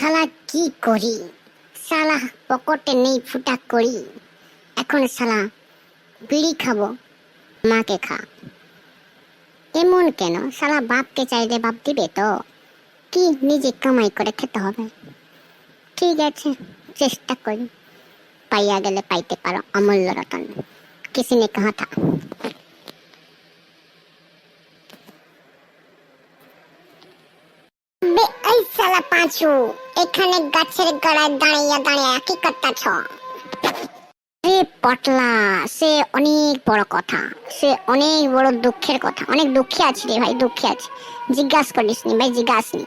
শালা কি করি? শালা পকেটে নেই ফুটা করি। এখন শালা বিড়ি খাব, মাকে খা। এমন কেন? শালা বাপকে চাইলে বাপ দিবে তো। কি নিজে কামাই করে খেতে হবে? ঠিক আছে, চেষ্টা করি। পাইয়া গেলে পাইতে পারো অমূল্য রতন কিসি নে কাহা বে এই শালা পাঁচু এখানে গাছের গোড়ায় দাঁড়িয়ে দাঁড়িয়ে কি করতেছ? রে পটলা সে অনেক বড় কথা। সে অনেক বড় দুঃখের কথা। অনেক দুঃখে আছি রে ভাই দুঃখে আছি। জিজ্ঞাসা করিস নি ভাই জিজ্ঞাসা নি।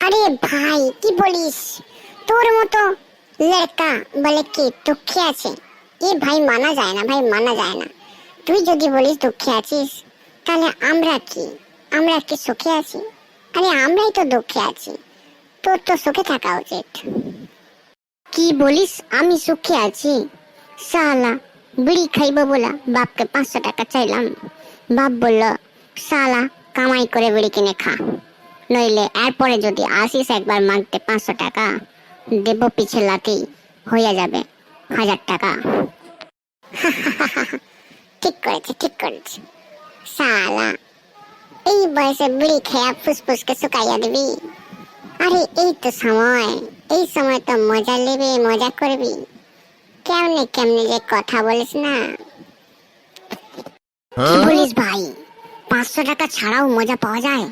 আরে ভাই কি বলিস? তোর মতো লড়কা বলে কি দুঃখে আছে? এ ভাই মানা যায় না ভাই মানা যায় না। তুই যদি বলিস দুঃখে আছিস তাহলে আমরা কি? আমরা কি সুখে আছি? আরে আমরাই তো দুঃখে আছি। তোর তো সুখে থাকা উচিত। কি বলিস? আমি সুখে আছি। সালা বিড়ি খাইব বলা বাপকে পাঁচশো টাকা চাইলাম। বাপ বলল সালা কামাই করে বিড়ি কিনে খা। নইলে এরপরে যদি আসিস একবার মাগতে পাঁচশো টাকা, দেব পিছে লাতি হয়ে যাবে হাজার টাকা। ঠিক করেছে ঠিক করেছে। সালা এই বয়সে বিড়ি খেয়া ফুসফুসকে শুকাইয়া দিবি। আরে এই তো সময়। এই সময় তো মজা নেবে মজা করবি। কেমনে কেমনে যে কথা বলিস না। কি বলিস ভাই? পাঁচশো টাকা ছাড়াও মজা পাওয়া যায়?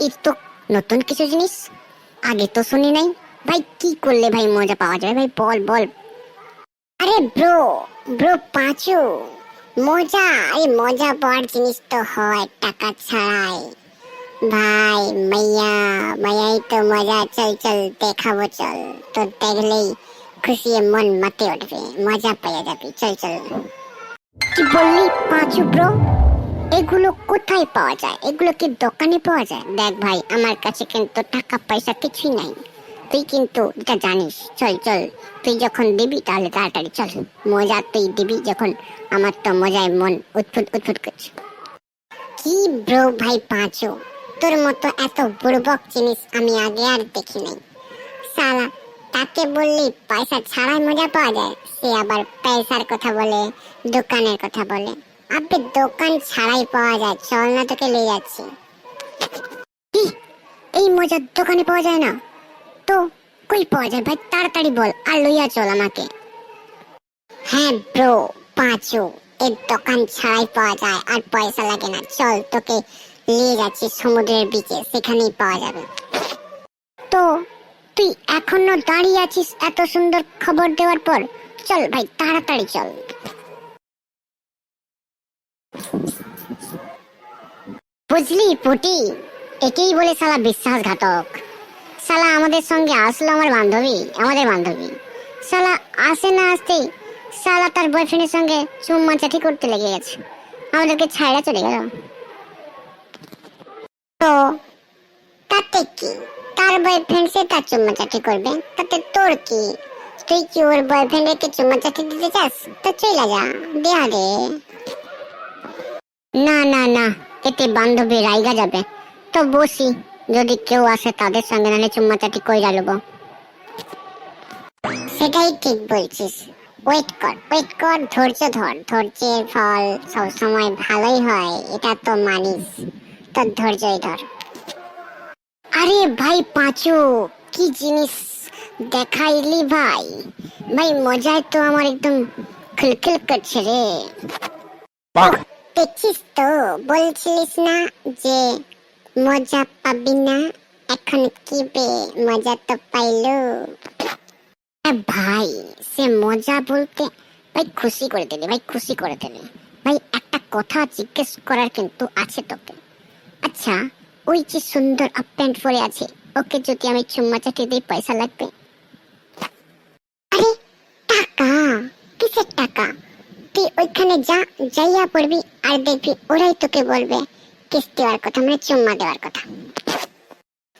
এই তো নতুন কিছু জিনিস? আগে তো শুনি নাই। ভাই কি করলে ভাই মজা পাওয়া যায়? ভাই বল বল। আরে ব্রো ব্রো পাঁচু মজা? এই মজা পাওয়ার জিনিস তো হয় টাকা ছাড়াই। ভাই, মাইয়া, মাইয়াই তো মজা, চল চল, দেখাবো, চল। তো দেখলেই খুশি, মন মাতে উঠবে, মজা পেয়ে যাবি। চল চল। কি বললি, পাঁচু ব্রো এগুলো কোথায় পাওয়া যায়? এগুলো কি দোকানে পাওয়া যায়? দেখ ভাই, আমার কাছে কিন্তু টাকা, পয়সা কিছুই নাই। তুই কিন্তু এটা জানিস। চল চল। তুই যখন দিবি, তাহলে তাড়াতাড়ি চল। মজা তুই দিবি যখন আমার তো মজায় মন উৎফুট উৎফুট করছে। কি ব্রো ভাই, পাঁচু? তোর মতো এত বুড়বক জিনিস আমি আগে আর দেখি নাই। সালা তাকে বললি পয়সা ছাড়াই মজা পাওয়া যায়, সে আবার পয়সার কথা বলে, দোকানের কথা বলে। আপনি দোকান ছাড়াই পাওয়া যায়, চল না তোকে নিয়ে যাচ্ছি। এই মজা দোকানে পাওয়া যায় না? তো, কই পাওয়া যায় ভাই? তাড়াতাড়ি বল, আর লইয়া চল আমাকে। হ্যাঁ ব্রো, পাঁচু, এর দোকান ছাড়াই পাওয়া যায়, আর পয়সা লাগে না। চল তোকে নিয়ে যাচ্ছি সমুদ্রের বিচে সেখানেই পাওয়া যাবে। তো, তুই এখনও দাঁড়িয়ে আছিস এত সুন্দর খবর দেওয়ার পর? চল ভাই, তাড়াতাড়ি চল। বুঝলি পুটি, একেই বলে শালা বিশ্বাসঘাতক। শালা আমাদের সঙ্গে আসলো আমার বান্ধবী, আমাদের বান্ধবী। শালা আসে না আসতেই শালা তার বয়ফ্রেন্ডের সঙ্গে চুম্মা চাটি করতে লেগে গেছে। আমাদেরকে ছাড়া চলে গেল। তাতে কি? তার বয়ফ্রেন্ড সে তার করবে। তাতে তোর কি? তুই কি ওর দিতে চাস? তো চলে যা, দেয়া না না না, এতে বান্ধবী রাইগা যাবে। তো বসি, যদি কেউ আসে তাদের সঙ্গে সেটাই ঠিক বলছিস। ওয়েট কর ওয়েট কর, ধৈর্য ধর। ধৈর্যের ফল সবসময় ভালোই হয়, এটা তো মানিস। তোর ধৈর্যই ধর। আরে ভাই পাঁচু কি জিনিস দেখাইলি ভাই? ভাই মজায় তো আমার একদম খিলখিল করছে রে। দেখছিস তো বলছিলিস না যে মজা পাবি না? এখন কি বে মজা তো পাইলো? ভাই সে মজা বলতে ভাই খুশি করে দিলে ভাই খুশি করে দিলে ভাই একটা কথা জিজ্ঞেস করার কিন্তু আছে তোকে। আচ্ছা ওই যে সুন্দর আপ প্যান্ট পরে আছে। ওকে যদি আমি চুম্মা চাটি দিই, পয়সা লাগবে। আরে, টাকা? কিসের টাকা? তুই ওইখানে যা, যাইয়া পড়বি আর দেখবি, ওরাই তোকে বলবে কিস দেওয়ার কথা মানে চুম্মা দেওয়ার কথা।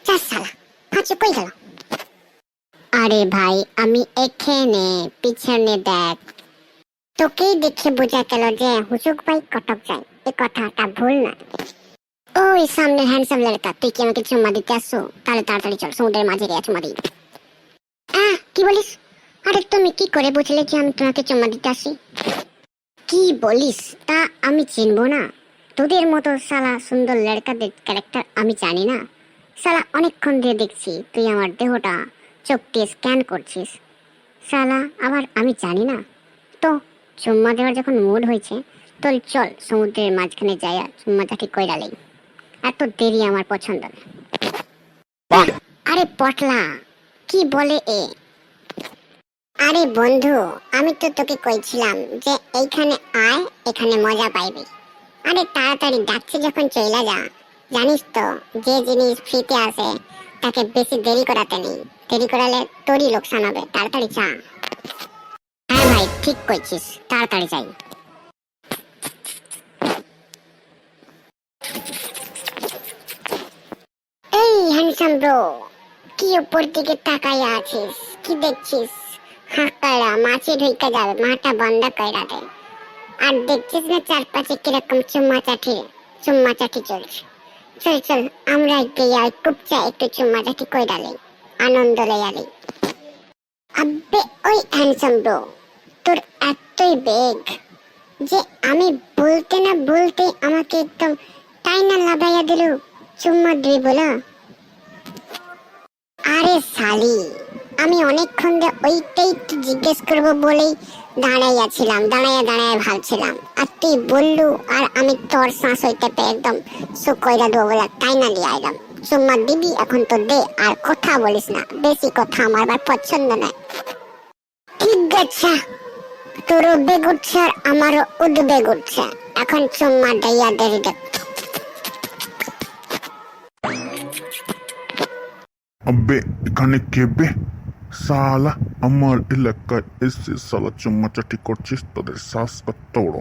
যা সালা পাঁচু কই গেল? আরে ভাই, আমি এখানে, পিছনে দেখ। তোকেই দেখে বোঝা গেল যে হুজুক ভাই কটক যায়। এ কথাটা ভুল না। ওই সামনে হ্যান্ডসাম লড়কা, তুই কি আমাকে চুম্মা দিতে আসছো? তাহলে তাড়াতাড়ি চল, সমুদ্রের মাঝে গিয়ে চুম্মা দিই। আহ, কি বলিস? আরে তুমি কি করে বুঝলে যে আমি তোমাকে চুম্মা দিতে আসি? কি বলিস? তা আমি চিনবো না। তোদের মতো সালা সুন্দর লড়কাদের ক্যারেক্টার আমি জানি না। সালা অনেকক্ষণ ধরে দেখছি, তুই আমার দেহটা চোখ দিয়ে স্ক্যান করছিস। সালা আবার আমি জানি না। তো, চুম্মা দেওয়ার যখন মুড হয়েছে, তোর চল, সমুদ্রের মাঝখানে যাইয়া চুম্মা চাটি কইরালেই এত দেরি আমার পছন্দ না। আরে পটলা কি বলে এ? আরে বন্ধু আমি তো তোকে কইছিলাম যে এইখানে আয় এখানে মজা পাইবি। আরে তাড়াতাড়ি ডাকছে যখন চইলা যা। জানিস তো যে জিনিস ফ্রিতে আসে তাকে বেশি দেরি করাতে নেই। দেরি করালে তোরই লোকসান হবে। তাড়াতাড়ি চা। হ্যাঁ ভাই ঠিক কইছিস। তাড়াতাড়ি যাই এই ব্রো কি উপর দিকে তাকাই আছিস? কি দেখছিস? হাঁকারা মাছি ঢুকে যাবে মাটা বন্ধ কইরা দে। আর দেখছিস না চারপাশে কীরকম চুম্মা চাটি চুম্মা চাটি চলছে? চল চল, আমরা গিয়ে কুপচা একটু চুম্মা চাটি কইরা লই, আনন্দ লইয়া লই। আব্বে, ওই হ্যান্ডসাম ব্রো তোর এতই বেগ যে আমি বলতে না বলতে আমাকে একদম টাইনা লাগাইয়া দিল, চুম্মা দিবি বলা? আরে সালি আমি অনেকক্ষণ ধরে ওইটাই তো জিজ্ঞেস করব বলেই দাঁড়াইয়াছিলাম দাঁড়াইয়া দাঁড়াইয়া ভাবছিলাম। আর তুই বললু, আর আমি তোর শ্বাস হইতে পেয়ে একদম সুকইরা দেবো বলে তাই না দিয়ে আইলাম। চুম্মা দিবি এখন তো দে, আর কথা বলিস না, বেশি কথা আমার আবার পছন্দ নয়। ঠিক আছে তোর উদ্বেগ উঠছে আর আমারও উদ্বেগ উঠছে। এখন চুম্মা দেয়া দেরি দেখ আবে এখানে কেবে সালা আমার এলাকায় এসে সালা চুম্মাচাটি করছিস তোদের শ্বাস কত বড়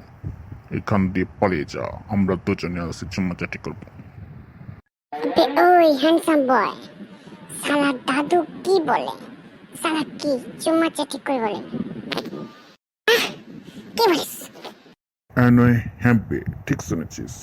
এখান দিয়ে পালিয়ে যা আমরা দুজনে আসি চুম্মাচাটি করব ওই হ্যান্ডসাম বয় সালা দাদু কি বলে সালা কি চুম্মা চাটি করে বলে কি বলিস এনয় হ্যাঁ বে ঠিক শুনেছিস